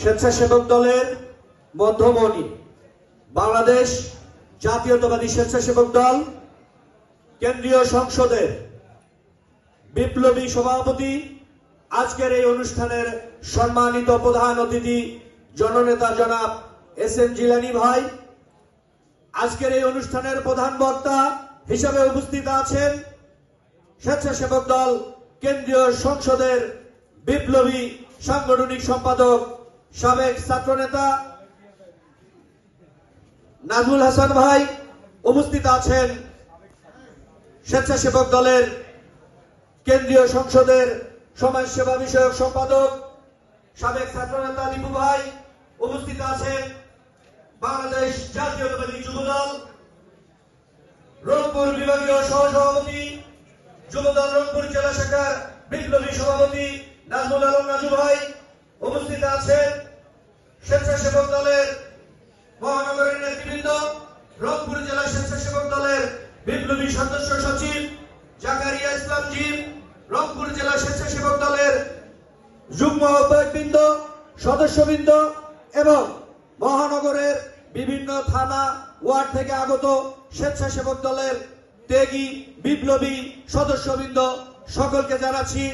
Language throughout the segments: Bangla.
স্বেচ্ছাসেবক দলের মধ্যমণি, বাংলাদেশ জাতীয়তাবাদী স্বেচ্ছাসেবক দল, কেন্দ্রীয় সংসদের বিপ্লবী সভাপতি, আজকের এই অনুষ্ঠানের সম্মানিত প্রধান অতিথি, জননেতা জনাব এস এম জিলানি ভাই। আজকের এই অনুষ্ঠানের প্রধান বক্তা হিসাবে উপস্থিত আছেন স্বেচ্ছাসেবক দল, কেন্দ্রীয় সংসদের বিপ্লবী সাংগঠনিক সম্পাদক সাবেক ছাত্রনেতা নাজমুল হাসান ভাই উপস্থিত আছেন স্বেচ্ছাসেবক দলের কেন্দ্রীয় সংসদের সমাজসেবা বিষয়ক সম্পাদক সাবেক ছাত্রনেতা লিপু ভাই উপস্থিত আছেন। বাংলাদেশ জাতীয়তাবাদী যুবদল রংপুর বিভাগীয় সহসভাপতি, যুবদল রংপুর জেলা শাখার বিপ্লবী সভাপতি নাজমুল আলম নাজু ভাই উপস্থিত আছেন স্বেচ্ছাসেবক দলের মহানগরের নেতৃবৃন্দ, রংপুর জেলা স্বেচ্ছাসেবক দলের বিপ্লবী সদস্য সচিব জাকারিয়া ইসলাম জিম, রংপুর জেলা স্বেচ্ছাসেবক দলের যুগ্ম আহ্বায়কবৃন্দ, সদস্যবৃন্দ এবং মহানগরের বিভিন্ন থানা ওয়ার্ড থেকে আগত স্বেচ্ছাসেবক দলের ত্যাগী, বিপ্লবী সদস্যবৃন্দ, সকলকে জানাচ্ছি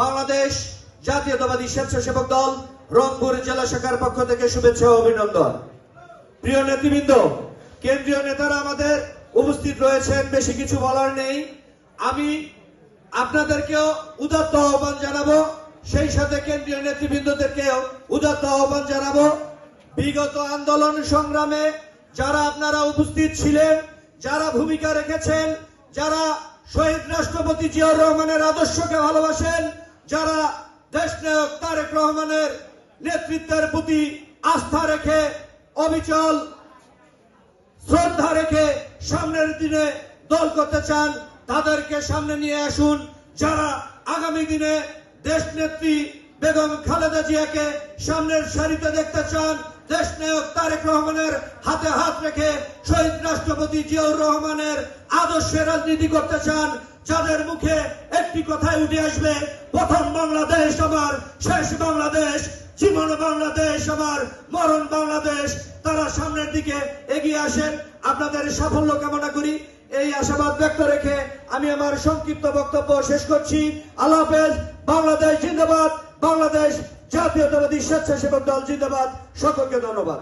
বাংলাদেশ জাতীয়তাবাদী স্বেচ্ছাসেবক দল রংপুর জেলা শাখার পক্ষ থেকে শুভেচ্ছা অভিনন্দন। প্রিয় নেতৃবৃন্দ, কেন্দ্রীয় নেতারা আমাদের উপস্থিত রয়েছেন, বেশি কিছু বলার নেই। আমি আপনাদেরকেও উদাত্ত আহ্বান জানাব, সেই সাথে কেন্দ্রীয় নেতৃবৃন্দদেরকেও উদাত্ত আহ্বান জানাব। বিগত আন্দোলন সংগ্রামে যারা আপনারা উপস্থিত ছিলেন, যারা ভূমিকা রেখেছেন, যারা শহীদ রাষ্ট্রপতি জিয়াউর রহমানের আদর্শকে ভালোবাসেন, যারা দেশনায়ক তারেক রহমানের নেতৃত্বের প্রতি আস্থা রেখে, অবিচল শ্রদ্ধা রেখে সামনের দিনে দল করতে চান, তাদেরকে সামনে নিয়ে আসুন। যারা আগামী দিনে দেশ নেত্রী বেগম খালেদা জিয়াকে সামনের সারিতে দেখতে চান দেশ নায়ক তারেক রহমানের হাতে হাত রেখে শহীদ রাষ্ট্রপতি জিয়াউর রহমানের আদর্শে রাজনীতি করতে চান, যাদের মুখে একটি কথাই উঠে আসবে, প্রথম বাংলাদেশ আমার, শেষ বাংলাদেশ, জীবন বাংলাদেশ আমার, মরণ বাংলাদেশ। তারা সামনের দিকে এগিয়ে আসেন। আপনাদের সাফল্য কামনা করি। এই আশাবাদ ব্যক্ত রেখে আমি আমার সংক্ষিপ্ত বক্তব্য শেষ করছি। আল্লাহ হাফেজ। বাংলাদেশ জিন্দাবাদ। বাংলাদেশ জাতীয়তাবাদী স্বেচ্ছাসেবক দল জিন্দাবাদ। সকলকে ধন্যবাদ।